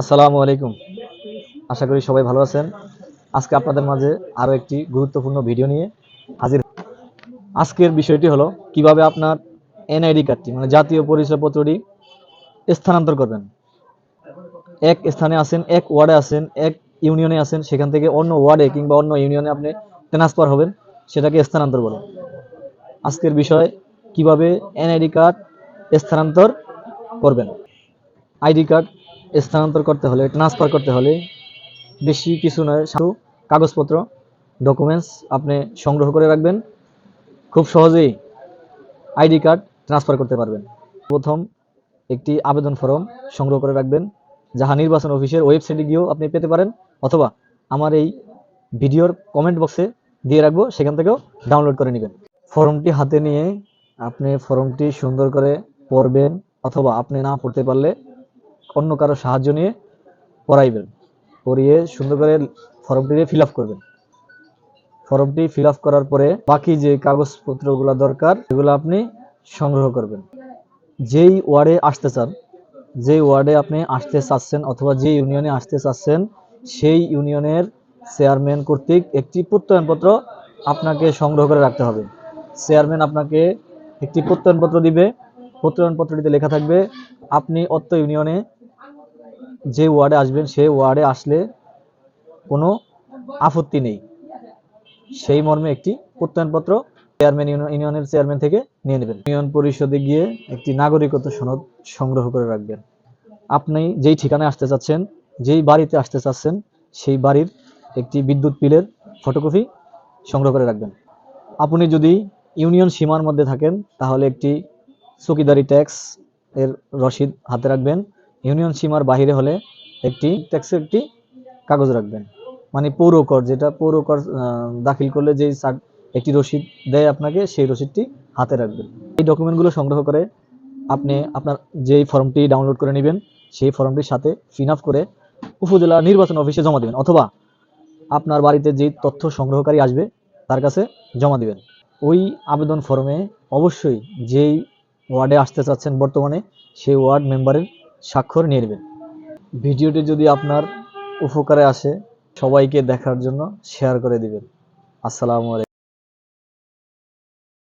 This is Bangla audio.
আসসালামু আলাইকুম। আশা করি সবাই ভালো আছেন। আজকে আপনাদের মাঝে আরও একটি গুরুত্বপূর্ণ ভিডিও নিয়ে হাজির। আজকের বিষয়টি হলো, কীভাবে আপনার এনআইডি কার্ডটি মানে জাতীয় পরিচয়পত্রটি স্থানান্তর করবেন। এক স্থানে আছেন, এক ওয়ার্ডে আছেন, এক ইউনিয়নে আছেন, সেখান থেকে অন্য ওয়ার্ডে কিংবা অন্য ইউনিয়নে আপনি ট্রান্সফার হবেন, সেটাকে স্থানান্তর বলে। আজকের বিষয়, কীভাবে এনআইডি কার্ড স্থানান্তর করবেন। আইডি কার্ড স্থানান্তর করতে হলে ট্রান্সফার করতে হলে বেশি কিছু নয় শুধু কাগজপত্র ডকুমেন্টস আপনি সংগ্রহ করে রাখবেন। খুব সহজেই আইডি কার্ড ট্রান্সফার করতে পারবেন। প্রথম একটি আবেদন ফর্ম সংগ্রহ করে রাখবেন, যাহা নির্বাচন অফিসের ওয়েবসাইটে গিয়েও আপনি পেতে পারেন, অথবা আমার এই ভিডিওর কমেন্ট বক্সে দিয়ে রাখব, সেখান থেকেও ডাউনলোড করে নেবেন। ফর্মটি হাতে নিয়ে আপনি ফর্মটি সুন্দর করে পড়বেন, অথবা আপনি না পড়তে পারলে অন্য কারও সাহায্য নিয়ে পড়াইবেন পড়িয়ে সুন্দর করে ফর্মটি ফিল আপ করবেন। ফর্মটি ফিল আপ করার পরে বাকি যে কাগজপত্রগুলো দরকার, সেগুলো আপনি সংগ্রহ করবেন। যেই ওয়ার্ডে আসতে চান, যেই ওয়ার্ডে আপনি আসতে চাচ্ছেন অথবা যে ইউনিয়নে আসতে চাচ্ছেন, সেই ইউনিয়নের চেয়ারম্যান কর্তৃক একটি প্রত্যয়নপত্র আপনাকে সংগ্রহ করে রাখতে হবে। চেয়ারম্যান আপনাকে একটি প্রত্যয়নপত্র দিবে। প্রত্যয়নপত্রটিতে লেখা থাকবে, আপনি অত্র ইউনিয়নে যে ওয়ার্ডে আসবেন সেই ওয়ার্ডে আসলে কোনো আপত্তি নেই। সেই মর্মে একটি প্রত্যয়নপত্র চেয়ারম্যান ইউনিয়নের চেয়ারম্যান থেকে নিয়ে নেবেন। ইউনিয়ন পরিষদে গিয়ে একটি নাগরিকত্ব সনদ সংগ্রহ করে রাখবেন। আপনি যেই ঠিকানায় আসতে চাচ্ছেন, যেই বাড়িতে আসতে চাচ্ছেন, সেই বাড়ির একটি বিদ্যুৎ বিলের ফটোকপি সংগ্রহ করে রাখবেন। আপনি যদি ইউনিয়ন সীমার মধ্যে থাকেন, তাহলে একটি চকিদারি ট্যাক্স এর রসিদ হাতে রাখবেন। ইউনিয়ন সীমার বাইরে হলে একটি ট্যাক্সের একটি কাগজ রাখবেন। মানে পৌর কর, যেটা পৌর কর দাখিল করলে যেই একটি রসিদ দেয় আপনাকে, সেই রসিদটি হাতে রাখবেন। এই ডকুমেন্টগুলো সংগ্রহ করে আপনি আপনার যেই ফর্মটি ডাউনলোড করে নেবেন, সেই ফর্মটির সাথে ফিন আপ করে উপজেলা নির্বাচন অফিসে জমা দেবেন, অথবা আপনার বাড়িতে যেই তথ্য সংগ্রহকারী আসবে, তার কাছে জমা দিবেন। ওই আবেদন ফর্মে অবশ্যই যেই ওয়ার্ডে আসতে চাচ্ছেন বর্তমানে, সেই ওয়ার্ড মেম্বারের স্বাক্ষর নেবেন। ভিডিওটি যদি আপনার উপকারে আসে, সবাইকে দেখার জন্য শেয়ার করে দিবেন। আসসালামু আলাইকুম।